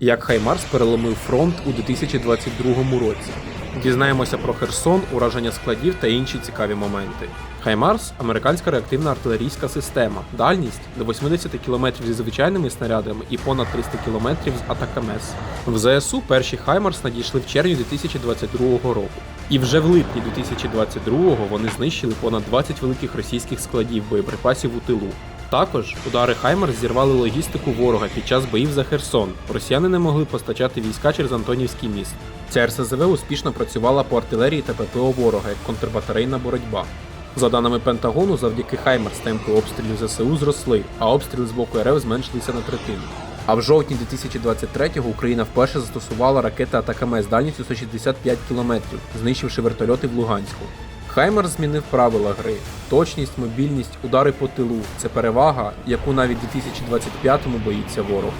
Як Хаймарс переломив фронт у 2022 році. Дізнаємося про Херсон, ураження складів та інші цікаві моменти. Хаймарс американська реактивна артилерійська система, дальність до 80 км зі звичайними снарядами і понад 300 км з атакамес. В ЗСУ перші Хаймарс надійшли в червні 2022 року. І вже в липні 2022-го вони знищили понад 20 великих російських складів боєприпасів у тилу. Також удари Хаймерс зірвали логістику ворога під час боїв за Херсон. Росіяни не могли постачати війська через Антонівський міст. Ця РСЗВ успішно працювала по артилерії та ППО ворога як контрбатарейна боротьба. За даними Пентагону, завдяки Хаймерс темпи обстрілів ЗСУ зросли, а обстріли з боку РФ зменшилися на третину. А в жовтні 2023-го Україна вперше застосувала ракети Атакаме з дальністю 165 км, знищивши вертольоти в Луганську. Хаймер змінив правила гри. Точність, мобільність, удари по тилу це перевага, яку навіть у 2025-му боїться ворог.